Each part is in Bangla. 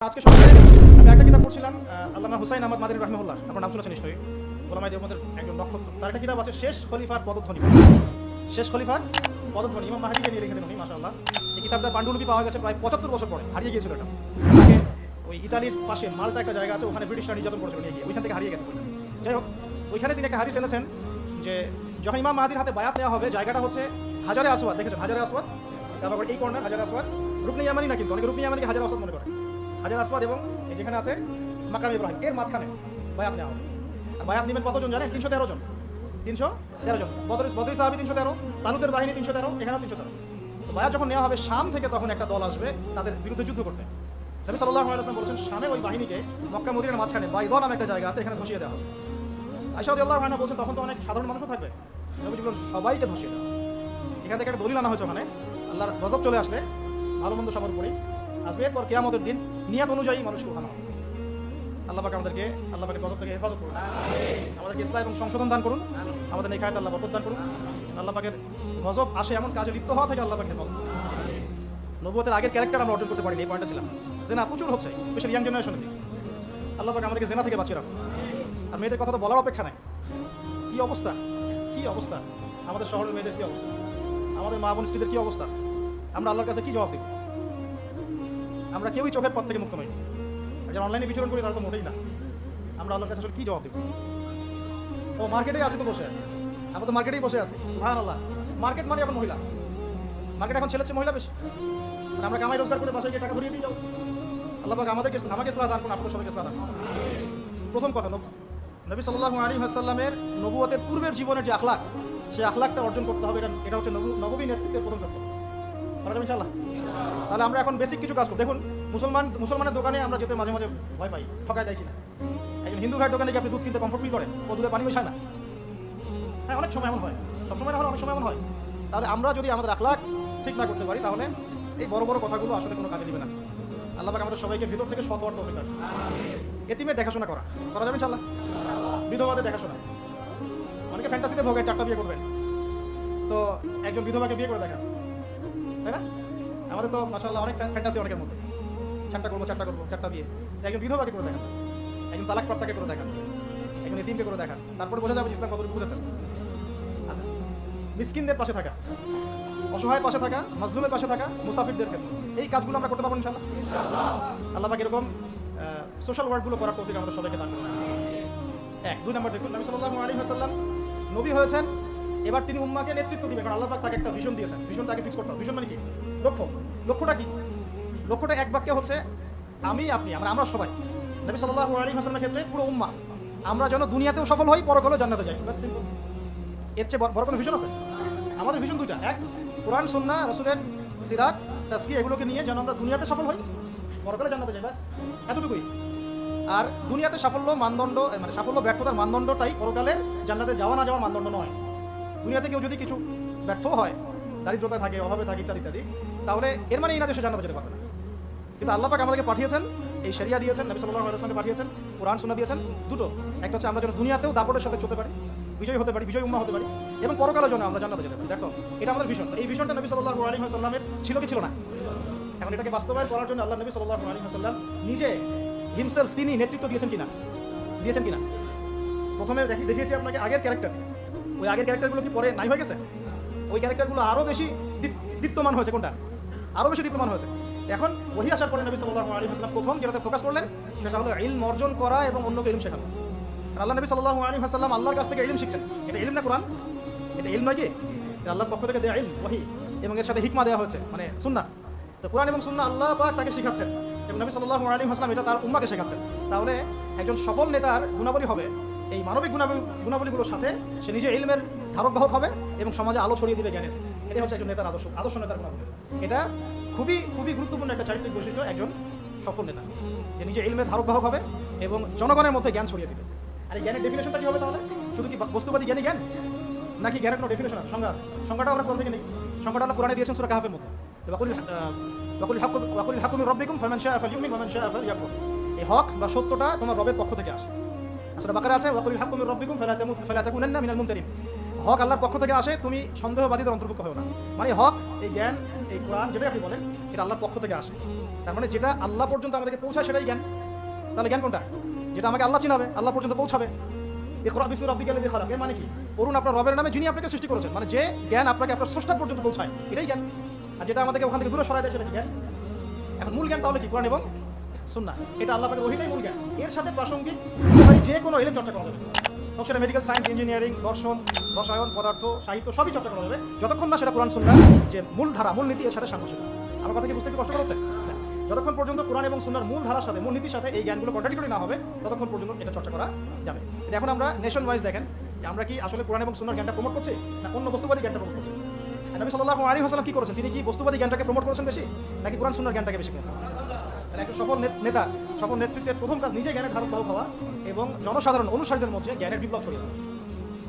আজকে সকালে আমি একটা কিতাব পড়ছিলাম আহ, আল্লামা হুসাইন আহমদ মাদিন রহমুল্লাহ আপনার নাম শুনেছেন নিশ্চয়ই? গোলামাই দেবমদের একজন নক্ষত্র। তার একটা কিতাব আছে শেষ খলিফার পদধ্বনি। শেষ খলিফার পদধ্বনি ইমাম মাহাদিকে নিয়ে রেখেছেন উনি মাশাআল্লাহ। এই কিতাবটার পাণ্ডুলিপি পাওয়া গেছে প্রায় পঁচাত্তর বছর পরে হারিয়ে গিয়েছিল এটা। ওই ইতালির পাশে মালটা একটা জায়গা আছে ওখানে ব্রিটিশরা নির্যাতন করেছিল নিয়ে গিয়ে। ওইখান থেকে হারিয়ে গেছে যাই হোক ওইখানে তিনি একটা হাদিস এনেছেন যে যখন ইমাম মাহাদির হাতে বায়াত নেওয়া হবে জায়গাটা হচ্ছে হাজারে আসওয়াদ দেখেছেন? হাজারে আসওয়াদ তারপর এই কর্নার হাজার আসওয়াদ। রুকনি ইয়ামানি না কিন্তু অনেকে রুকনি ইয়ামানিকে হাজার আসওয়াদ মনে করে। হাজার আসওয়াদ এবং এই যেখানে আছে মাকাম ইব্রাহিম, এর মাঝখানে বায়াত নেওয়া হবে। আর বায়াত নেবেন কতজন জানেন? তিনশো তেরো জন। তিনশো তেরো জন। বদরিস বদরিস সাহাবি তিনশো তেরো, তালুতের বাহিনী তিনশো তেরো, এখানেও তিনশো তেরো। তো বায়াত যখন নেওয়া হবে, শাম থেকে তখন একটা দল আসবে তাদের বিরুদ্ধে যুদ্ধ করতে। নবী সাল্লাহ আলাইসলাম বলেছেন, শামে ওই বাহিনীকে মক্কা মদিনার মাঝখানে বাইদল নামে একটা জায়গা আছে, এখানে ধসিয়ে দেওয়া হবে। আইসাদ আল্লাহ রায়না বলছেন, তখন তো অনেক সাধারণ মানুষও থাকবে। নবীজি বলেন, সবাইকে ধসিয়ে দেওয়া এখান থেকে একটা দলিল আনা হয়েছে ওখানে। আল্লাহর গজব চলে আসলে, ভালো মন্দ সবার উপরেই। আসবে এরপর কেয়ামতের দিন নিয়াত অনুযায়ী মানুষকে উঠানো হবে। আল্লাহ পাক আমাদেরকে আল্লাহ পাকের গজব থেকে হেফাজত করুন। আমাদেরকে ইসলাম এবং সংশোধন দান করুন। আমাদের নেখায়ত আল্লাহ বরকত দান করুন। আল্লাহ পাকের গজব আসে এমন কাজে লিপ্ত হওয়া থেকে আল্লাহ পাকে হেফাজত। নবুয়তের আগের ক্যারেক্টার আমরা অর্জন করতে পারিনি এই পয়েন্টটা ছিলাম। জেনা প্রচুর হচ্ছে স্পেশালি ইয়াং জেনারেশনের দিকে আল্লাহ পাক আমাদেরকে জেনা থেকে বাঁচিয়ে রাখুন। আর মেয়েদের কথা তো বলার অপেক্ষা নাই। কি অবস্থা? কি অবস্থা? আমাদের শহরের মেয়েদের কি অবস্থা? আমাদের মা বোন স্ত্রীদের কি অবস্থা? আমরা আল্লাহর কাছে কি জবাব দেব? আমরা কেউই চোখের পথ থেকে মুক্ত নই। যারা অনলাইনে বিচরণ করি, তারা তো মোটেই না। আমরা আল্লাহর কাছে আসলে কি জবাব দেব? ও মার্কেটেই আছি তো বসে আমরা তো মার্কেটেই বসে আছি সুহান আল্লাহ মার্কেট মানে এখন মহিলা। মার্কেট এখন ছেলেছে মহিলা বেশি। আমরা কামাই রোজগার করে বাসায় গিয়ে টাকা ভরিয়ে দিয়ে যাব। আল্লাহ পাক আমাদেরকে আমাকে ইসলাম দান করুন, আপনার সবাইকে ইসলাম দান প্রথম কথা, নব- সাল্লাহ আলী হাসাল্লামের নবুয়তের পূর্বের জীবনের যে আখলাক সেই আখলাকটা অর্জন করতে হবে। এটা এটা হচ্ছে নবু- নেতৃত্বের প্রথম শর্ত। ইনশাল্লাহ তাহলে আমরা এখন বেসিক কিছু কাজ করব দেখুন, মুসলমান, মুসলমানের দোকানে আমরা যেতে মাঝে মাঝে ভয় পাই, ঠকায় দেয় কিনা। একজন হিন্দু ভাইয়ের দোকানে গিয়ে আপনি দুধ কিনতে কমফোর্ট ফিল করেন, ও দুধে পানি মেশায় না। হ্যাঁ অনেক সময় এমন হয়। সবসময় না হলে অনেক সময় এমন হয়। তাহলে আমরা যদি আমাদের আখলাক ঠিক না করতে পারি, তাহলে এই বড় বড় কথাগুলো আসলে কোনো কাজে দিবে না। আল্লাহ পাক আমাদের সবাইকে ভিতর থেকে সত অর্থ অধিকার এতিমের দেখাশোনা করা। করা যাবে ইনশাল্লাহ বিধবাদের দেখাশোনা। অনেকে ফ্যান্টাসিতে ভোগে, চারটা বিয়ে করবেন। তো একজন বিধবাকে বিয়ে করে দেখান। তাই না? আমাদের তো মাসাল্লাহ অনেক ফ্যান্টাসি অনেকের মধ্যে। চারটা করব চারটা করব, চারটা দিয়ে। একজন বিধবাকে করে দেখান। একজন তালাক প্রাপ্তাকে করে দেখান। একজন এতিমকে করে দেখান। তারপরে বোঝা যাবে ইসলাম কতটুকু বুঝেছেন। আচ্ছা মিসকিনদের পাশে থাকা অসহায়ের পাশে থাকা, মাজলুমের পাশে থাকা মুসাফিরদের ক্ষেত্রে। এই কাজগুলো আমরা করতে পারব ইনশাল্লাহ আল্লাহ পাক এরকম সোশ্যাল ওয়ার্কগুলো করার তৌফিক আমাদের সবাইকে দান এক, দুই নম্বর দেখুন, নবী সাল্লাল্লাহু আলাইহি ওয়াসাল্লাম নবী হয়েছেন। এবার তিনি উম্মাকে নেতৃত্ব দিবেন। কারণ আল্লাহ পাক তাকে একটা ভিশন দিয়েছেন। ভিশনটাকে ফিক্স করতে হবে। ভিশন মানে কি? লক্ষ্য। লক্ষ্যটা কি? লক্ষ্যটা এক বাক্যে হচ্ছে, আমি, আপনি, আমরা আমরা সবাই। নবী সাল্লাল্লাহু আলাইহি ওয়াসাল্লামের ক্ষেত্রে পুরো উম্মা, আমরা যেন দুনিয়াতেও সফল হই, পরকালেও জান্নাতে যাই। বাস সিম্পল এর চেয়ে বড়- বড় কোনো ভিশন আছে? আমাদের ভিশন দুইটা। এক, কোরআন, সুন্নাহ, রাসূলের সিরাত তাসকি এগুলোকে নিয়ে যেন আমরা দুনিয়াতে সফল হই, পরকালে জান্নাতে যাই। বাস এতটুকুই। আর দুনিয়াতে সাফল্য, মানদণ্ড মানে সাফল্য, ব্যর্থতার মানদণ্ডটাই পরকালে জান্নাতে যাওয়া, না যাওয়ার মানদণ্ড নয়। দুনিয়াতে কেউ যদি কিছু ব্যর্থ হয় দারিদ্রতা থাকে, অভাবে থাকে, ইত্যাদি ইত্যাদি তাহলে এর মানে এই না দেশে জান্নাতে যেতে পারবে না। কিন্তু আল্লাহ পাক আমাদেরকে পাঠিয়েছেন, এই শরিয়া দিয়েছেন, নবী সাল্লাল্লাহু আলাইহি ওয়াসাল্লামকে পাঠিয়েছেন, কোরআন, সুন্নাহ দিয়েছেন, দুটো। একটা হচ্ছে আমরা যেন দুনিয়াতেও দাপটের সাথে চলতে পারি, বিজয় হতে পারি, বিজয় উম্মা হতে পারি, এবং পরকালের জন্য আমরা জান্নাতে যেতে পারি। দ্যাটস অল এটা আমাদের ভিশন এই ভিশনটা নবী সাল্লাল্লাহু আলাইহি ওয়াসাল্লামের ছিল কি ছিল না? এখন এটাকে বাস্তবায়ন করার জন্য আল্লাহ নবী সাল্লাল্লাহু আলাইহি ওয়াসাল্লাম নিজে হিমসেলফ তিনি নেতৃত্ব দিয়েছেন কিনা? দিয়েছেন কিনা? প্রথমে দেখি- দেখিয়েছি আপনাকে আগের ক্যারেক্টার ওই আগের ক্যারেক্টারগুলো কি পরে নাই হয়ে গেছে? ওই ক্যারেক্টারগুলো আরও বেশি দীপ- দীপ্তমান হয়েছে কোনটা? আরও বেশি দীপ্তমান হয়েছে। এখন ওহি আসার পরে নবী সাল্লাহ আলাইহি ওয়াসাল্লাম প্রথম যেটাতে ফোকাস করলেন, সেটা হলো ইলম অর্জন করা এবং অন্যকে ইলম শেখানো। আল্লাহ নবী সাল্লাহ আলাইহি ওয়াসাল্লাম আল্লাহর কাছ থেকে ইলম শিখছেন। এটা ইলম না কোরআন? এটা ইলম নয় কি? আল্লাহর পক্ষ থেকে দেওয়া ইলম, ওহি। এবং এর সাথে হিকমা দেওয়া হয়েছে মানে সুন্নাহ। তো কোরআন এবং সুন্নাহ আল্লাহ পাক তাকে শেখাচ্ছেন। এবং নবী সাল্লাল্লাহু আলাইহি ওয়াসাল্লাম এটা তার উম্মাকে শেখাচ্ছেন। তাহলে একজন সফল নেতার গুণাবলী হবে। এই মানবিক গুণাবলী গুণাবলীগুলোর সাথে সে নিজে ইলমের ধারক বাহক হবে এবং সমাজে আলো ছড়িয়ে দিবে জ্ঞানের। এটাই হচ্ছে একজন নেতার আদর্শ আদর্শ নেতার গুণাবলী এটা খুবই খুবই গুরুত্বপূর্ণ একটা চারিত্রিক বৈশিষ্ট্য একজন সফল নেতা, যে নিজে ইলমের ধারক বাহক হবে এবং জনগণের মধ্যে জ্ঞান ছড়িয়ে দিবে। আর এই জ্ঞানের ডেফিনেশনটা কি হবে তাহলে? শুধু কি বস্তুবাদী জ্ঞানী জ্ঞান? নাকি জ্ঞানের কোনো ডেফিনেশন আছে? সংজ্ঞা আছে। সংজ্ঞাটা আমরা কোথা থেকে নেই? সংজ্ঞাটা আল্লাহ কোরআনে দিয়েছেন সূরা কাহাফের মধ্যে। এই হক বা সত্যটা তোমার রবের পক্ষ থেকে আসে। আসলে বাকারে আছে ওয়াকুল হাক্কু মির রাব্বিকুম ফালা তামুত, ফালা তাকুনান্না মিনাল মুমতারিন। হক আল্লাহর পক্ষ থেকে আসে, তুমি সন্দেহবাদীদের অন্তর্ভুক্ত হও না। মানে হক, এই জ্ঞান, এই কোরআন যেটাই আপনি বলেন, এটা আল্লাহর পক্ষ থেকে আসে। তার মানে যেটা আল্লাহ পর্যন্ত আমাদেরকে পৌঁছায় সেটাই জ্ঞান। তাহলে জ্ঞান কোনটা? যেটা আমাকে আল্লাহ চিনাবে, আল্লাহ পর্যন্ত পৌঁছাবে। ইকরা বিসমি রাব্বিকাল লাযী খালাক এর মানে কি? পড়ুন আপনার রবের নামে, যিনি আপনাকে সৃষ্টি করেছেন। মানে যে জ্ঞান আপনাকে আপনার স্রষ্টা পর্যন্ত পৌঁছায়, এটাই জ্ঞান। আর যেটা আমাদেরকে ওখান থেকে দূরে সরায় দেয়, সেটা জ্ঞান? এখন মূল জ্ঞান তাহলে কি? কোরআন এবং সুন্নাহ। এটা আল্লাহ ওহিটাই মূল জ্ঞান। এর সাথে প্রাসঙ্গিক যে কোনো এলিম চর্চা করা যাবে। সেটা মেডিকেল সায়েন্স ইঞ্জিনিয়ারিং দর্শন, রসায়ন, পদার্থ, সাহিত্য, সবই চর্চা করা যাবে যতক্ষণ না সেটা কোরআন, সুন্নাহ, যে মূল ধারা, মূল নীতি এর সাথে সাংঘর্ষিক আমার কথা কি বুঝতে কষ্ট হচ্ছে? যতক্ষণ পর্যন্ত কোরআন এবং সুন্নার মূল ধারার সাথে, মূল নীতির সাথে এই জ্ঞানগুলো কন্ট্রাডিক্টরি না হবে, ততক্ষণ পর্যন্ত এটা চর্চা করা যাবে। এখন আমরা নেশন ওয়াইজ দেখেন যে আমরা কি আসলে কোরআন এবং সুন্নার জ্ঞানটা প্রমোট করছি, না অন্য বস্তুবাদী জ্ঞানটা প্রমোট করছি? নবী সাল্লাল্লাহু আলাইহি ওয়াসাল্লাম কি করেছেন? তিনি কি বস্তুবাদী জ্ঞানটাকে প্রমোট করেছেন বেশি, নাকি কোরআন সুন্নার জ্ঞানটাকে বেশি প্রমোট করেছেন? তাহলে একজন সফল নেতা সফল নেতৃত্বের প্রথম কাজ নিজে জ্ঞানের ধারক বাহক হওয়া এবং জনসাধারণ, অনুসারীদের মধ্যে জ্ঞানের বিপ্লব ছড়িয়ে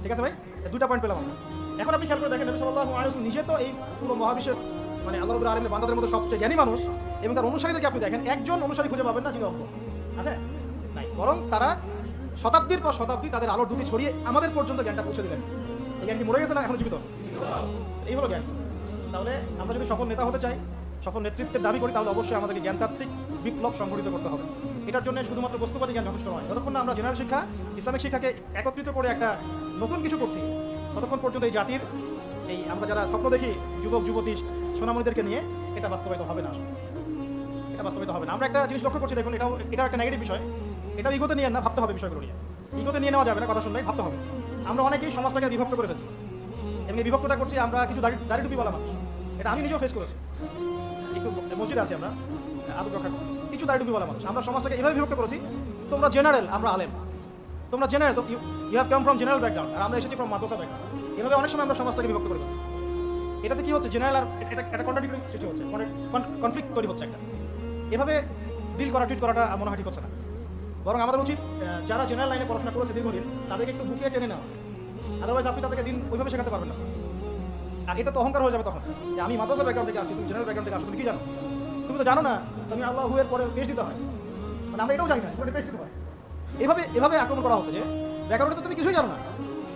ঠিক আছে ভাই? দুটা পয়েন্ট পেলাম আমরা। এখন আপনি খেয়াল করে দেখেন, নবী আলাইহি ওয়াসাল্লাম নিজে তো এই পুরো মহাবিশ্বের মানে আল্লাহ রাব্বুল আলামিনের বান্দাদের মধ্যে সবচেয়ে জ্ঞানী মানুষ, এবং তার অনুসারীদেরকে আপনি দেখেন, একজন অনুসারী খুঁজে পাবেন না যিনি অজ্ঞ আছে? নাই। বরং তারা শতাব্দীর পর শতাব্দী তাদের আলোর দুটি ছড়িয়ে আমাদের পর্যন্ত জ্ঞানটা পৌঁছে দিলেন। এই জ্ঞান কি মরে গেছে না এখন জীবিত? এই হলো জ্ঞান। তাহলে আমরা যদি সফল নেতা হতে চাই, সফল নেতৃত্বের দাবি করি, তাহলে অবশ্যই আমাদেরকে জ্ঞানতাত্ত্বিক বিপ্লব সংঘটিত করতে হবে। এটার জন্য শুধুমাত্র বস্তুবাদী জ্ঞান যথেষ্ট নয়। যতক্ষণ না আমরা জেনারেল শিক্ষা, ইসলামিক শিক্ষাকে একত্রিত করে একটা নতুন কিছু করছি, ততক্ষণ পর্যন্ত এই জাতির, এই আমরা যারা স্বপ্ন দেখি, যুবক, যুবতী, সোনামণিদেরকে নিয়ে এটা বাস্তবায়িত হবে না। এটা বাস্তবায়িত হবে না। আমরা একটা জিনিস লক্ষ্য করছি, দেখুন, এটাও এটা একটা নেগেটিভ বিষয়। এটা ইগোতে নিয়ে না, ভাবতে হবে বিষয়গুলো নিয়ে। ইগোতে নিয়ে নেওয়া যাবে না, কথা শুনলেই ভাবতে হবে। আমরা অনেকেই সমাজটাকে বিভক্ত করে ফেলছি। এমনি বিভক্তটা করছি, আমরা কিছু দাড়ি দাড়ি টুপি বলা মানুষ। এটা আমি নিজেও ফেস করেছি। একটু মসজিদে আছি আমরা। আদব রক্ষা। কিছু টুপি বলা মানুষ। আমরা সমাজটাকে এভাবে বিভক্ত করেছি, তোমরা জেনারেল আমরা আলেম। তোমরা general you have come from general background আর আমরা এসেছি ফ্রম মাদ্রাসা ব্যাকগ্রাউন্ড এভাবে অনেক সময় আমরা সমাজটাকে বিভক্ত করে ফেলছি। এটাতে কি হচ্ছে? জেনারেল আর এটা একটা কন্ট্রাডিক্টরি সৃষ্টি হচ্ছে। মানে কনফ্লিক্ট তৈরি হচ্ছে একটা। এভাবে ডিল করা ট্রিট করাটা মনে হয় ঠিক হচ্ছে না। বরং আমাদের উচিত যারা জেনারেল লাইনে পড়াশোনা করেছে দীর্ঘদিন, তাদেরকে একটু বুকে টেনে নেওয়া। আদারওয়াইজ আপনি তাদেরকে দিন ওইভাবে শেখাতে পারবেন না। আর এটা তো অহংকার হয়ে যাবে তখন। যে আমি মাদ্রাসা ব্যাকগ্রাউন্ড থেকে আসছি, তুমি জেনারেল ব্যাকগ্রাউন্ড থেকে আসছো, তুমি কি জানো? তুমি তো জানো না সামি আল্লাহ এর পরে পেশ দিতে হয়। মানে আমরা এটাও জানি না এবার পেশ দিতে হয়। এভাবে এভাবে আক্রমণ করা হচ্ছে যে, ব্যাকরণে তো তুমি কিছুই জানো না।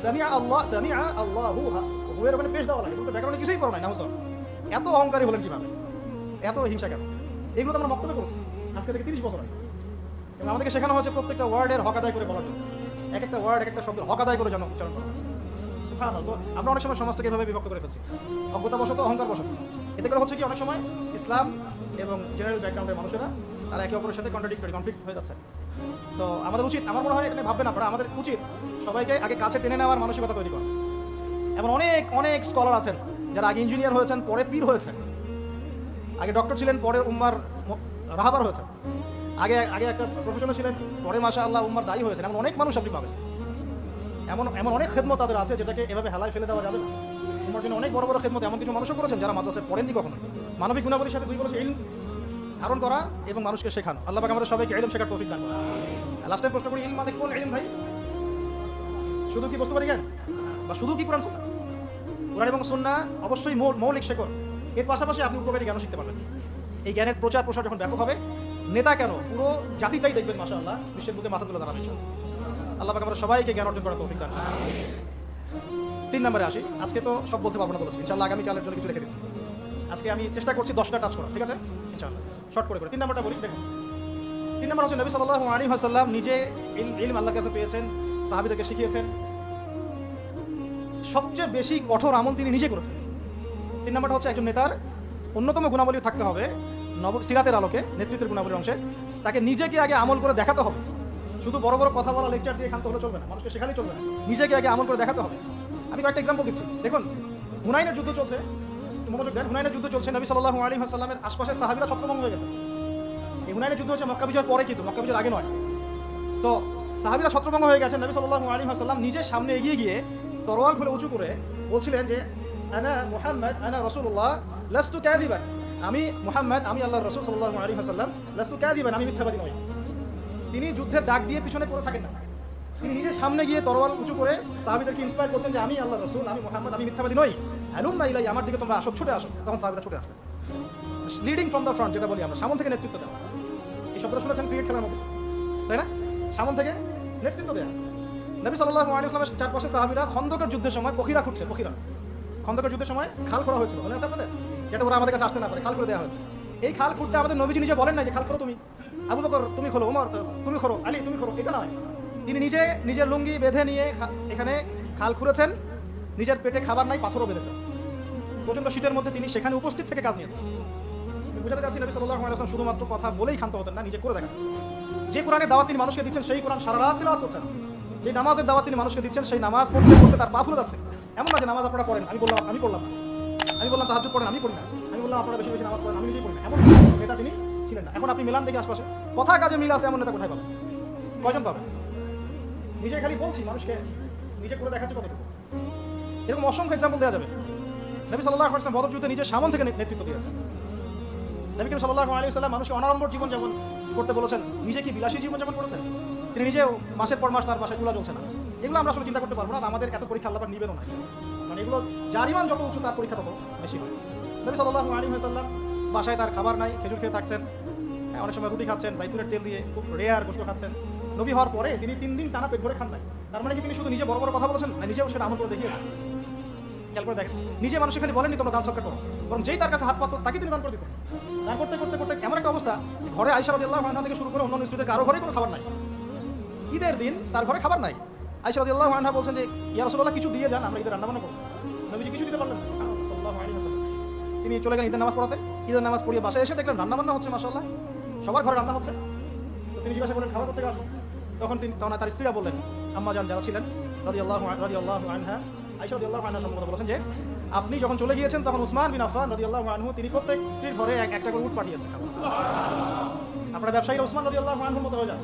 সামিয়া আল্লাহ সামিয়া আল্লাহ হু হুয়ের ওখানে পেশ দেওয়া লাগে তুমি তো ব্যাকরণে কিছুই নাই, না হুসন এত অহংকারী হলেন কীভাবে? এত হিংসা কেন? এগুলো তো আমরা বক্তব্য করছি আজকে থেকে তিরিশ বছর আগে। এবং আমাদেরকে শেখানো হচ্ছে প্রত্যেকটা ওয়ার্ডের হক আদায় করে বলার জন্য। এক একটা ওয়ার্ড এক একটা শব্দের হক আদায় করে যেন উচ্চারণ করা আমরা অনেক সময় সমাজটাকে এভাবে বিভক্ত করে ফেলছি। অজ্ঞতা বশত অহংকার বশত এতে করে হচ্ছে কি, অনেক সময় ইসলাম এবং জেনারেল ব্যাকগ্রাউন্ডের মানুষেরা, তারা একে অপরের সাথে কন্ট্রাডিক্টরি কনফ্লিক্ট হয়ে যাচ্ছে। তো আমাদের উচিত, আমার মনে হয় এখানে ভাববেন আপনারা, আমাদের উচিত সবাইকে আগে কাছে টেনে নেওয়ার মানসিকতা তৈরি করা। এমন অনেক অনেক স্কলার আছেন যারা আগে ইঞ্জিনিয়ার হয়েছেন, পরে পীর হয়েছেন। আগে ডক্টর ছিলেন, পরে উম্মার রাহাবার হয়েছেন। আগে আগে একটা প্রফেশনাল ছিলেন, পরে মাসা আল্লাহ উম্মার দায়ী হয়েছেন। এমন অনেক মানুষ আপনি পাবেন। এমন এমন অনেক খেদমত তাদের আছে যেটাকে এভাবে হেলায় ফেলে দেওয়া যাবে না। তোমার জন্য অনেক বড় বড় খেদমত, এমন কিছু মানুষও করেছেন যারা মাদ্রাসায় পড়েননি কখনো মানবিক গুণাবলীর সাথে দুই বলেছে ইলম ধারণ করা এবং মানুষকে শেখানো। আল্লাহ পাক আমাদের সবাইকে ইলম শেখার তৌফিক দান লাস্ট টাইম প্রশ্ন করি, ইলম মানে কোন ইলম ভাই? শুধু কি বুঝতে পারি জ্ঞান? বা শুধু কি কোরআন সুন্নাহ? কোরআন এবং সুন্নাহ অবশ্যই মৌলিক শেখর। এর পাশাপাশি আপনি উপকারী জ্ঞানও শিখতে পারবেন। এই জ্ঞানের প্রচার প্রসার যখন ব্যাপক হবে, নেতা কেন? পুরো জাতিটাই দেখবেন মাসা আল্লাহ বিশ্বের বুকে মাথা তুলে দাঁড়াবে। আল্লাহ পাক আমরা সবাইকে জ্ঞান অর্জন করার তৌফিক দান। তিন নম্বরে আসি। আজকে তো সব বলতে পারব না বলেছি। ইনশাল্লাহ আগামীকালের জন্য কিছু রেখে দিচ্ছি। আজকে আমি চেষ্টা করছি দশটা টাচ করা ঠিক আছে? ইনশাআল্লাহ শর্ট করে করে। তিন নম্বরটা বলি, দেখুন। তিন নম্বর হচ্ছে নবী সাল্লাল্লাহু আলাইহি ওয়াসাল্লাম নিজে ইল- ইলম আল্লাহর কাছে পেয়েছেন, সাহাবীদেরকে শিখিয়েছেন। সবচেয়ে বেশি কঠোর আমল তিনি নিজে করেছেন। তিন নম্বরটা হচ্ছে একজন নেতার অন্যতম গুণাবলী থাকতে হবে, নব সিরাতের আলোকে, নেতৃত্বের গুণাবলীর অংশে। তাকে নিজেকে আগে আমল করে দেখাতে হবে। শুধু বড় বড় কথা বলা লেকচার দিয়ে খানতে হলে চলবে না, মানুষকে সেখানেই চলবে না। নিজেকে আগে আমল করে দেখাতে হবে। আমি কয়েকটা এক্সাম্পল দিচ্ছি। দেখুন, হুনাইনের যুদ্ধ চলছে। মনোযোগ দেন। হুনাইনের যুদ্ধ চলছে, নবী সাল্লাল্লাহু আলাইহি ওয়াসাল্লামের আশপাশের সাহাবীরা ছত্রভঙ্গ হয়ে গেছে। এই হুনাইনের যুদ্ধ হচ্ছে মক্কা বিজয়ের পরে কিন্তু, মক্কা বিজয়ের আগে নয়। তো সাহাবীরা ছত্রভঙ্গ হয়ে গেছে, নবী সাল্লাল্লাহু আলাইহি ওয়াসাল্লাম নিজে সামনে এগিয়ে গিয়ে তরোয়াল খুলে উঁচু করে বলছিলেন যে, আনা মুহাম্মদ, আনা রাসূলুল্লাহ, লাস্তু কাযিবান। আমি মুহাম্মদ, আমি আল্লাহর রাসূল সাল্লাল্লাহু আলাইহি ওয়াসাল্লাম, লাস্তু কাযিবান, আমি মিথ্যাবাদী নই। তিনি যুদ্ধের ডাক দিয়ে পিছনে পড়ে থাকেন না। তিনি নিজের সামনে গিয়ে তরোয়াল উঁচু করে সাহাবীদেরকে ইন্সপায়ার করছেন যে, আমি আল্লাহ রসুল, আমি মোহাম্মদ, আমি মিথ্যাবাদী নই। হ্যালুম না ইলাই আমার দিকে তোমরা আসো ছুটে আসো। তখন সাহাবীরা ছুটে আসলেন। লিডিং ফ্রম দ্য ফ্রন্ট যেটা বলি আমরা, সামন থেকে নেতৃত্ব দেওয়া। এই শব্দটা শুনেছেন ক্রিকেট খেলার মধ্যে? তাই না? সামন থেকে নেতৃত্ব দেওয়া নবী আলাইহি ওয়াসাল্লামের চারপাশে সাহাবীরা খন্দকের যুদ্ধের সময় পখিরা খুঁজছে, পখিরা। খন্দকের যুদ্ধের সময় খাল করা হয়েছিল। মনে আছে আপনাদের? যাতে ওরা আমাদের কাছে আসতে না পারে, খাল করে দেওয়া হয়েছে। এই খাল খুঁড়তে আমাদের নবীজি নিজে বলেন না যে, খাল করো তুমি। আবু বকর, তুমি খোলো ওমর তুমি খোলো, আলী, তুমি খোলো। এটা নয়। তিনি নিজে নিজের লুঙ্গি বেঁধে নিয়ে এখানে খাল খুঁড়েছেন। নিজের পেটে খাবার নাই, পাথরও বেঁধেছেন প্রচণ্ড শীতের মধ্যে তিনি সেখানে উপস্থিত থেকে কাজ নিয়েছেন। বুঝাতে চাচ্ছি, নবী সাল্লাল্লাহু আলাইহি ওয়াসাল্লাম শুধুমাত্র কথা বলেই ক্ষান্ত হতেন না, নিজে করে দেখেন। যে কোরআনের দাওয়াত তিনি মানুষকে দিচ্ছেন, সেই কোরআন সারা রাত তিলাওয়াত করছেন। যে নামাজের দাওয়াত তিনি মানুষকে দিচ্ছেন, সেই নামাজ পড়তে পড়তে তার পা ফুলে যাচ্ছে। এমন না যে নামাজ আপনারা পড়েন, আমি বললাম, আমি না। আমি বললাম, তাহাজ্জুদ পড়েন আমি পড়ি না। আমি বললাম, আপনারা বেশি বেশি নামাজ পড়েন, আমি নিজেই পড়ি না। এমন নেতা তিনি ছিলেন না। এখন আপনি মিলান দেখি আশপাশে। কথা কাজে মিল আছে, এমন নেতা কোথায় পাবেন? কয়জন পাবেন? নিজে খালি বলছি, মানুষকে নিজে করে দেখাচ্ছে কতটুকু? এরকম অসংখ্য এক্সাম্পল দেওয়া যাবে। নবী সাল্লাহ আসলাম বদর যুদ্ধে নিজের সামন থেকে নেতৃত্ব দিয়েছেন। নবী করিম সাল্লাহ আলী সাল্লাম মানুষকে অনাড়ম্বর জীবন যেমন করতে বলেছেন। নিজে কি বিলাসী জীবন যেমন করেছেন? তিনি নিজে মাসের পর মাস তার বাসায় চুলা চলছে না। এগুলো আমরা আসলে চিন্তা করতে পারব না আমাদের এত পরীক্ষা আল্লাহ নিবেনও না। মানে এগুলো যার ইমান যত উঁচু তার পরীক্ষা তত বেশি হয়। নবী সাল্লাহ আলী সাল্লাম বাসায় তার খাবার নাই খেজুর খেয়ে থাকছেন। হ্যাঁ, অনেক সময় রুটি খাচ্ছেন জাইতুনের তেল দিয়ে খুব রেয়ার গোষ্ঠ খাচ্ছেন। নবী হওয়ার পরে তিনি তিন দিন টানা পেট ভরে খান নাই। তার মানে কি তিনি শুধু নিজে বড় বড় কথা বলেছেন? নিজেও সেটা আমল করে দেখিয়েছেন। খেয়াল করে দেখেন নিজে মানুষ খালি বলেনি তোমরা দান সৎকার করো। বরং যেই তার কাছে হাত পাতো তাকে তিনি দান করে দিতেন দান করতে করতে করতে এমন একটা অবস্থা ঘরে আইসা রাদিয়াল্লাহু আনহা থেকে শুরু করে অন্য স্ত্রীদের কারও ঘরে কোনো খাবার নাই। ঈদের দিন তার ঘরে খাবার নাই। আইসা রাদিয়াল্লাহু আনহা বলছেন যে, ইয়া কিছু দিয়ে যান, আমরা ঈদের রান্না বান্না করব। নবীজি কিছু দিতে পারলেন। তিনি চলে গেলেন ঈদের নামাজ পড়াতে। ঈদের নামাজ পড়িয়ে বাসায় এসে দেখলেন রান্না বান্না হচ্ছে, মাশাআল্লাহ। সবার ঘরে রান্না হচ্ছে। তিনি জিজ্ঞাসা করলেন, খাবার করতে আসুন তখন তিনি, তখন তার স্ত্রীরা বললেন, আম্মা জান যারা ছিলেন, রাদিয়াল্লাহু রাদিয়াল্লাহু আনহা সম্পর্কে বলেছেন যে, আপনি যখন চলে গিয়েছেন, তখন উসমান বিন আফফান রাদিয়াল্লাহু আনহু, তিনি প্রত্যেক স্ত্রীর ঘরে এক একটা করে উট পাঠিয়েছেন। আপনারা ব্যবসায়ীরা উসমান রাদিয়াল্লাহু আনহুর মতো হয়ে যান।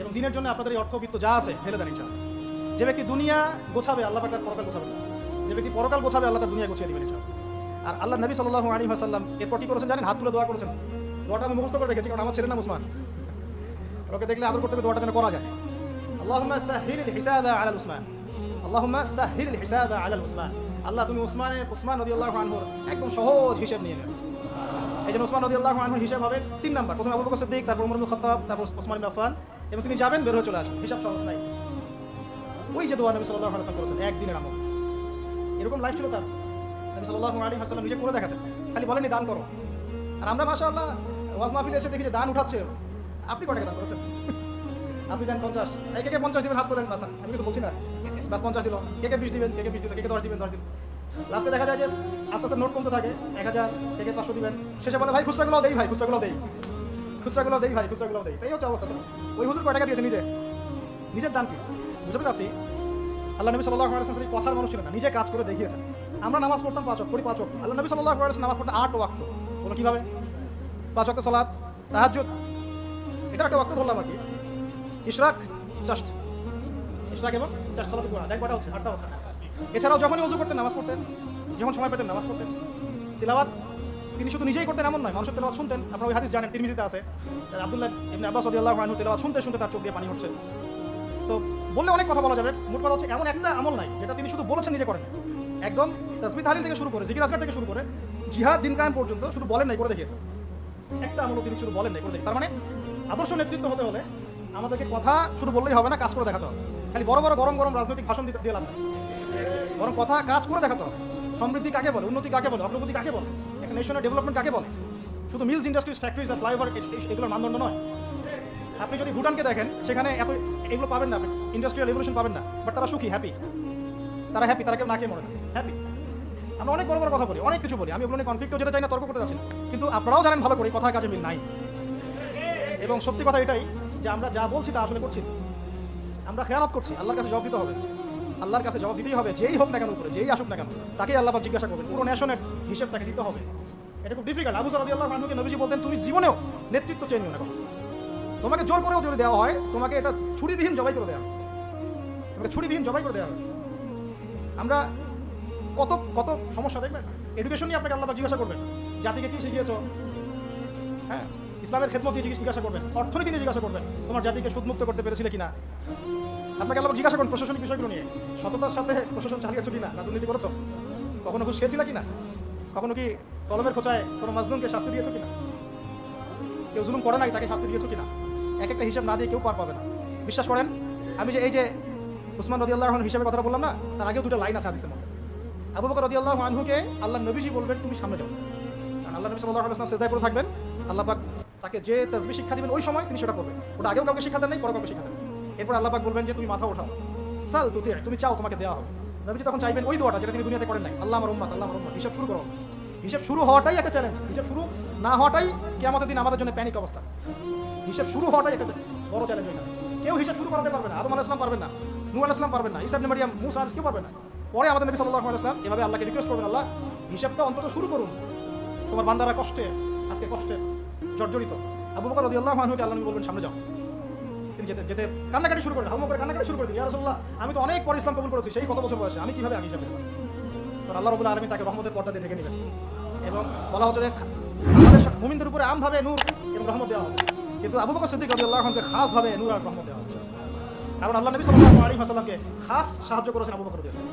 এবং দিনের জন্য আপনাদের এই অর্থবিত্ত যা আছে, ফেলে দেন ইনশাআল্লাহ। যে ব্যক্তি দুনিয়া গোছাবে, আল্লাহ পাক তার পরকাল গোছাবে যে ব্যক্তি পরকাল গোছাবে, আল্লাহ তার দুনিয়া গোছিয়ে দিবেন ইনশাআল্লাহ। আর আল্লাহ নবী সাল্লাল্লাহু আলাইহি ওয়াসাল্লাম এরপর কি করেছেন জানেন? হাত তুলে দোয়া করেছেন। দোয়াটা আমি মুখস্থ করে রেখেছি, কারণ আমার ছেলে নাম উসমান। ওকে দেখলে আদর করতে হবে দোয়াটা যেন করা যায়। আল্লাহুম্মা সাহিল হিসাবা আলা উসমান। আল্লাহুম্মা সাহিল হিসাবা আলা উসমান আল্লাহ, তুমি উসমানের উসমান রাদিয়াল্লাহু আনহুর একদম সহজ হিসাব নিয়ে নেন এই জন্য উসমান রাদিয়াল্লাহু আনহুর হিসাব হবে তিন নাম্বার। প্রথমে আবু বকর সিদ্দিক, তারপর ওমর ইবনে খাত্তাব, তারপর ওসমান ইবনে আফফান এবং তিনি যাবেন, বের হয়ে চলে আসবেন। হিসাব সহজ নাই। ওই যে দোয়া নবী সাল্লাল্লাহু আলাইহি ওয়াসাল্লাম করেছেন, একদিনের আমল। এরকম লাইফ ছিল তার। নবী সাল্লাল্লাহু আলাইহি ওয়াসাল্লাম নিজে করে দেখাতেন। খালি বলেনি দান করো। আর আমরা, মাশাআল্লাহ, ওয়াজ মাহফিলে এসে দেখি যে দান উঠাচ্ছে। আপনি কত টাকা দান করেছেন? আপনি দেন পঞ্চাশ। এই কে কে পঞ্চাশ দিবেন, হাত তোলেন বাস আমি কিন্তু বলছি না। বাস পঞ্চাশ দিল। কে কে বিশ দিবেন, কে কে বিশ দিল কে কে দশ দিবেন, দশ দিন লাস্টে দেখা যায় যে আস্তে আস্তে নোট কমতে থাকে, এক হাজার, কে কে পাঁচশো দিবেন। শেষে বলে, ভাই খুচরাগুলো দেই, ভাই খুচরাগুলো দেই। খুচরাগুলো দেই, ভাই খুচরাগুলো দেই। এই হচ্ছে অবস্থা। ওই হুজুর কয় টাকা দিয়েছে নিজে? নিজের দান কি? বুঝতে পারছি আল্লাহ নবী সাল্লাল্লাহু আলাইহি ওয়াসাল্লাম কথার মানুষ ছিল না, নিজে কাজ করে দেখিয়েছেন। আমরা নামাজ পড়তাম পাঁচ করি পাঁচ ওয়াক্ত। আল্লাহ নবী সাল্লাল্লাহু আলাইহি নামাজ পড়তে আট ওয়াক্ত। বলো কীভাবে? পাঁচ ওয়াক্ত সালাত, তাহাজ্জুদ। এটা একটা ওয়াক্ত ধরলাম আর কি। ইশরাক, জাস্ট। ইশরাক এবং দেখ কটা হচ্ছে, আটটা হচ্ছে। এছাড়াও যখনই ওযু করতেন, নামাজ পড়তেন, যখন সময় পেতেন, নামাজ পড়তেন। তিলাওয়াত তিনি শুধু নিজেই করতেন, এমন নয়, মানুষের তেলাওয়াত শুনতেন। আপনারা ওই হাদিস জানেন, তিরমিজিতে আছে। আব্দুল্লাহ ইবনে আব্বাস রাদিয়াল্লাহু আনহু শুনতে শুনতে তার চোখ দিয়ে পানি হচ্ছে। তো বললে অনেক কথা বলা যাবে, মোট কথা হচ্ছে এমন একটা আমল নাই, যেটা তিনি শুধু বলেছেন নিজে করেন। একদম তাসবিহ তাহলিল থেকে শুরু করে, জিকির আসগার থেকে শুরু করে, জিহাদ দিন কায়েম পর্যন্ত শুধু বলেন নাই, করে দেখিয়েছেন। একটা আমল তিনি শুধু বলেন নাই, করে দেখি তার মানে আদর্শ নেতৃত্ব হতে হলে আমাদেরকে কথা শুধু বললেই হবে না, কাজ করে দেখাতে হবে। খালি বড় বড় গরম গরম রাজনৈতিক ভাষণ দিতে দিয়ে লাভ বরং কথা কাজ করে দেখাতে হবে সমৃদ্ধি কাকে বলে, উন্নতি কাকে বলে, অগ্রগতি কাকে বলে, একটা নেশনের ডেভেলপমেন্ট কাকে বলে? শুধু মিলস ইন্ডাস্ট্রিজ ফ্যাক্টরিজ আর ফ্লাইওভার এগুলোর মানদণ্ড নয়। আপনি যদি ভুটানকে দেখেন, সেখানে এত এগুলো পাবেন না আপনি। ইন্ডাস্ট্রিয়াল রেভলিউশন পাবেন না। বাট তারা সুখী হ্যাপি তারা হ্যাপি তারা কেউ না খেয়ে মরে না হ্যাপি আমরা অনেক বড় বড় কথা বলি, অনেক কিছু বলি। আমি ওগুলো নিয়ে কনফ্লিক্টও যেতে চাই না, তর্ক করতে যাচ্ছি কিন্তু আপনারাও জানেন ভালো করে, কথা কাজে মিল নাই। এবং সত্যি কথা এটাই যে আমরা যা বলছি তা আসলে করছি না। আমরা খেয়ানত করছি, আল্লাহর কাছে জবাব দিতে হবে। আল্লাহর কাছে জবাব দিতেই হবে, যেই হোক না কেন উপরে, যেই আসুক না কেন, তাকেই আল্লাহ জিজ্ঞাসা করবেন। পুরো ন্যাশনের হিসেব তাকে দিতে হবে। এটা খুব ডিফিকাল্ট আবু সালাদি আল্লাহ আনহুকে নবীজি বলতেন, তুমি জীবনেও নেতৃত্ব চেয়ে নিও না কখনো। তোমাকে জোর করেও যদি দেওয়া হয়, তোমাকে এটা ছুরিবিহীন জবাই করে দেওয়া তোমাকে ছুরিবিহীন জবাই করে দেওয়া আমরা কত কত সমস্যা, দেখবেন? এডুকেশন নিয়ে আপনাকে আল্লাহ জিজ্ঞাসা করবেন, জাতিকে কি শিখিয়েছ? হ্যাঁ। ইসলামের খেদমত দিয়ে জিজ্ঞাসা করবেন, অর্থনীতি নিয়ে জিজ্ঞাসা করবেন, তোমার জাতিকে সুদমুক্ত করতে পেরেছিলে কিনা? আপনাকে আল্লাহ জিজ্ঞাসা করুন প্রশাসনিক বিষয়গুলো নিয়ে। সততার সাথে প্রশাসন চালিয়েছো কিনা? না দুর্নীতি করেছ? কখনো ঘুষ খেয়েছিল কিনা? কখনো কি কলমের খোঁচায় কোনো মাজলুমকে শাস্তি দিয়েছ কিনা? কেউ জুলুম করে নাই তাকে শাস্তি দিয়েছ কিনা? এক একটা হিসাব না দিয়ে কেউ পার পাবে না। বিশ্বাস করেন, আমি যে এই যে উসমান রদি আল্লাহ হিসাবে কথা বললাম না, তার আগেও দুটো লাইন আছে হাদিসের মধ্যে। আবু বকর রদি আল্লাহ আনহুকে আল্লাহ নবীজি বলবেন, তুমি সামনে যাও। কারণ আল্লাহ নবী সাল্লাল্লাহু আলাইহি ওয়াসাল্লাম সেজদায় পড়ে থাকবেন। আল্লাহ পাক তাকে যে তাসবিহ শিক্ষা দিবেন ওই সময় তিনি সেটা করবেন। ওটা আগেও কাউকে শিক্ষা দেন নাই পরে কাউকে শিক্ষা দেন এরপর আল্লাপাক বলবেন যে, তুমি মাথা ওঠাও। সাল তুতি, তুমি চাও তোমাকে দেওয়া হবে নবীজি তখন চাইবেন ওই দোয়াটা যেটা তিনি দুনিয়াতে করেন নাই। আল্লাহ আমার উম্মাত, আল্লাহ আমার হিসাব শুরু করো। হিসাব শুরু হওয়াটাই একটা চ্যালেঞ্জ হিসাব শুরু না হওয়াটাই কিয়ামতের দিন আমাদের জন্য প্যানিক অবস্থা। হিসাব শুরু হওয়াটাই একটা বড় চ্যালেঞ্জ যাবে কেউ হিসাব শুরু করাতে পারবে না। আদম আলাইহিস সালাম পারবেন না, নূহ আলাইহিস সালাম পারবেন না, ঈসা ইবনে মারিয়াম, মুসা আলাইহিস কেউ পারবে না। পরে আমাদের নবী সাল্লাল্লাহু আলাইহি ওয়াসাল্লাম এভাবে আল্লাহকে রিকোয়েস্ট করবেন, আল্লাহ, হিসাবটা অন্তত শুরু করুন। তোমার বান্দারা কষ্টে, আজকে কষ্টে জর্জরিত। আবু বকর রাদিয়াল্লাহু আনহুকে আল্লাহ বলবেন, সামনে যাও। তিনি যেতে যেতে কান্নাকাটি শুরু করলেন। হালমা করে কান্নাকাটি শুরু করে দিন ইয়া রাসূলুল্লাহ, আমি তো অনেক পর ইসলাম কবুল করেছি। সেই কত বছর বয়সে আমি কীভাবে আগে দিলাম তো আল্লাহ রাব্বুল আলামিন তাকে রহমতের পর্দা দিয়ে ঢেকে নেবেন এবং বলা হচ্ছে যে মুমিনদের উপরে আমভাবে নূর এবং রহমত দেওয়া হবে। কিন্তু আবু বকর সিদ্দিক রাদিয়াল্লাহু আনহুকে খাসভাবে নূর আর রহমত দেওয়া হবে। কারণ আল্লাহ নবী সাল্লাল্লাহু আলাইহি ওয়াসাল্লামকে খাস সাহায্য করেছেন আবু বকর রাদিয়াল্লাহু।